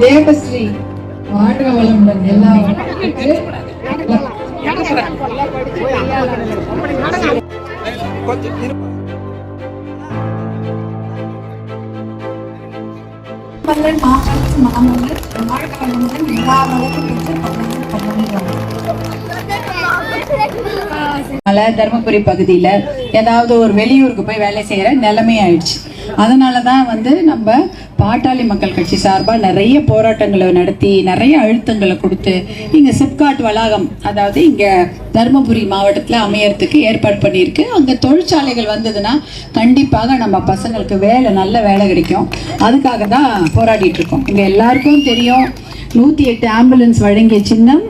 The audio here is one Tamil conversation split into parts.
தேவஸ்ரீ வாழ்க வளமுடன் எல்லா வளமுக்கு மாமல்லன் மாமல்லன் வாழ்க வளமுடன் எல்லா வளமும் பெற்று தருமபுரி பகுதியில் ஏதாவது ஒரு வெளியூருக்கு போய் வேலை செய்கிற நிலைமை ஆயிடுச்சு அதனால தான் வந்து நம்ம பாட்டாளி மக்கள் கட்சி சார்பாக நிறைய போராட்டங்களை நடத்தி நிறைய அழுத்தங்களை கொடுத்து இங்கே சிப்காட் வளாகம் அதாவது இங்கே தருமபுரி மாவட்டத்தில் அமையறதுக்கு ஏற்பாடு பண்ணியிருக்கு. அங்கே தொழிற்சாலைகள் வந்ததுன்னா கண்டிப்பாக நம்ம பசங்களுக்கு வேலை நல்ல வேலை கிடைக்கும். அதுக்காக தான் போராடிட்டு இருக்கோம். இங்கே எல்லாருக்கும் தெரியும். நூற்றி எட்டு ஆம்புலன்ஸ் வழங்கிய சின்னம்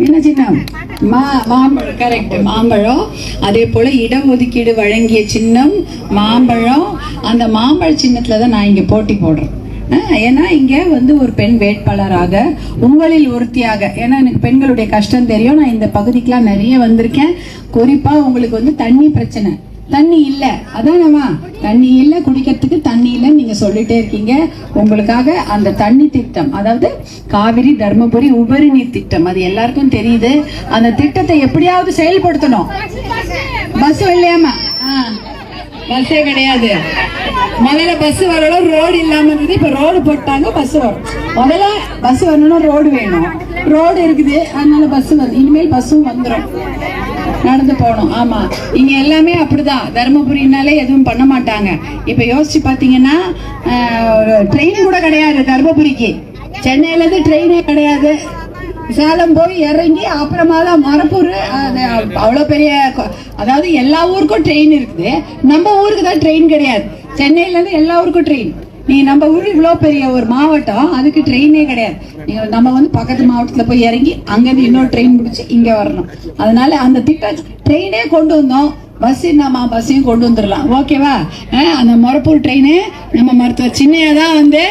என்ன சின்னம்? மா மாம்பழம் கரெக்ட் மாம்பழம். அதே போல இடஒதுக்கீடு வழங்கிய சின்னம் மாம்பழம். அந்த மாம்பழ சின்னத்துல தான் நான் இங்க போட்டி போடுறேன். ஏன்னா இங்க வந்து ஒரு பெண் வேட்பாளராக உங்களில் ஒருத்தியாக ஏன்னா எனக்கு பெண்களுடைய கஷ்டம் தெரியும் நான் இந்த பகுதிக்கெல்லாம் நிறைய வந்திருக்கேன். குறிப்பா உங்களுக்கு வந்து தண்ணி பிரச்சனை. தண்ணி இல்ல. அதானவா தண்ணி இல்ல குடிக்கிறதுக்கு தண்ணி இல்லைன்னு நீங்க சொல்லிட்டே இருக்கீங்க. உங்களுக்காக அந்த தண்ணி திட்டம் அதாவது காவிரி தர்மபுரி உபரி நீர் திட்டம் அது எல்லாருக்கும் தெரியுது. அந்த திட்டத்தை எப்படியாவது செயல்படுத்தணும். பஸ் இல்லையாமா பஸ்ஸே கிடையாது. முதல்ல பஸ் வரலாம் ரோடு இல்லாம இருந்தது இப்ப ரோடு போட்டாங்க பஸ் வரும். முதல்ல பஸ் வரணும்னா ரோடு வேணும். ரோடு இருக்குது அதனால பஸ் வந்து இனிமேல் பஸ்ஸும் வந்துடும் நடந்து போகணும். ஆமா. இங்க எல்லாமே அப்படிதான். தருமபுரினாலே எதுவும் பண்ண மாட்டாங்க. இப்ப யோசிச்சு பாத்தீங்கன்னா ட்ரெயின் கூட கிடையாது தருமபுரிக்கு. சென்னையில இருந்து ட்ரெயினே கிடையாது. சேலம் போய் இறங்கி அப்புறமா தான் மரப்பூர் அது அவ்வளோ பெரிய அதாவது எல்லா ஊருக்கும் ட்ரெயின் இருக்குது. நம்ம ஊருக்கு தான் ட்ரெயின் கிடையாது. சென்னையிலேருந்து எல்லா ஊருக்கும் ட்ரெயின் நீங்க நம்ம ஊர் இவ்வளோ பெரிய ஒரு மாவட்டம் அதுக்கு ட்ரெயினே கிடையாது. நீங்க நம்ம வந்து பக்கத்து மாவட்டத்தில் போய் இறங்கி அங்கேருந்து இன்னொரு ட்ரெயின் பிடிச்சி இங்கே வரணும். அதனால அந்த திட்டம் ட்ரெயினே கொண்டு வந்தோம். பஸ் நம்ம பஸ்ஸையும் கொண்டு வந்துடலாம். ஓகேவா அந்த மொரப்பூர் ட்ரெயின் நம்ம மருத்துவர் சின்னையா தான் வந்து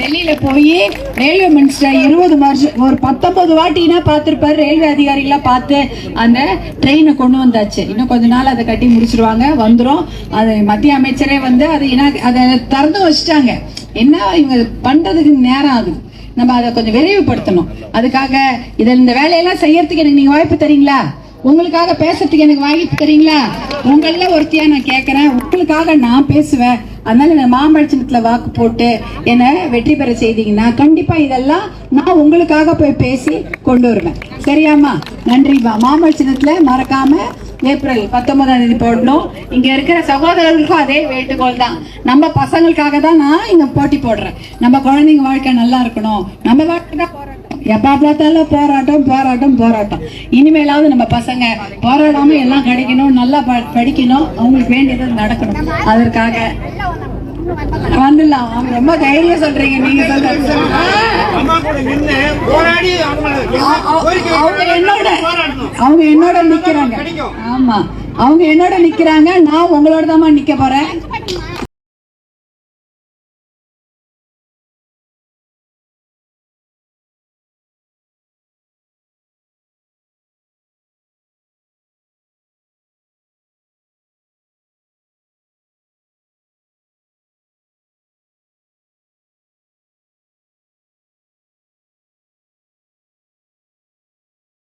டெல்லியில் போய் ரயில்வே மினிஸ்டர் இருபது வருஷம் ஒரு பத்தொன்பது வாட்டினா பார்த்துருப்பாரு? ரயில்வே அதிகாரிகளாக பார்த்து அந்த ட்ரெயினை கொண்டு வந்தாச்சு. இன்னும் கொஞ்ச நாள் அதை கட்டி முடிச்சிருவாங்க. வந்துடும் அது மத்திய அமைச்சரே வந்து அதை என்ன அதை திறந்து வச்சுட்டாங்க. என்ன இவங்க பண்ணுறதுக்கு நேரம் ஆகுது. நம்ம அதை கொஞ்சம் விரைவுபடுத்தணும். அதுக்காக இதில் இந்த வேலையெல்லாம் செய்யறதுக்கு எனக்கு நீங்கள் வாய்ப்பு தரீங்களா? உங்களுக்காக பேசுறதுக்கு எனக்கு வாய்ப்பு தரீங்களா? உங்கள ஒருத்தியா நான் கேட்கறேன் உங்களுக்காக நான் பேசுவேன். அதனால இந்த மாம்பழச்சனத்துல வாக்கு போட்டு என்னை வெற்றி பெற செய்தீங்கன்னா கண்டிப்பா இதெல்லாம் நான் உங்களுக்காக போய் பேசி கொண்டு வருவேன். சரியாம்மா? நன்றிம்மா. மாம்பழச்சனத்துல மறக்காம ஏப்ரல் பத்தொன்பதாம் தேதி போடணும். இங்க இருக்கிற சகோதரர்களுக்கும் அதே வேண்டுகோள் தான். நம்ம பசங்களுக்காக தான் நான் இங்க போட்டி போடுறேன். நம்ம குழந்தைங்க வாழ்க்கை நல்லா இருக்கணும். நம்ம வாழ்க்கை தான் போராட்டம் எப்ப பார்த்தாலும் போராட்டம் போராட்டம் போராட்டம். இனிமேலாவது நம்ம பசங்க போராடாம எல்லாம் கிடைக்கணும் நல்லா படிக்கணும் அவங்களுக்கு வேண்டியது நடக்கணும். அதற்காக வந்துடலாம். அவங்க ரொம்ப தைரியம் சொல்றீங்க நீங்க சொல்றது அவங்க என்னோட அவங்க என்னோட நிக்கிறாங்க. ஆமா. அவங்க என்னோட நிக்கிறாங்க நான் உங்களோட தான் நிக்க போறேன்.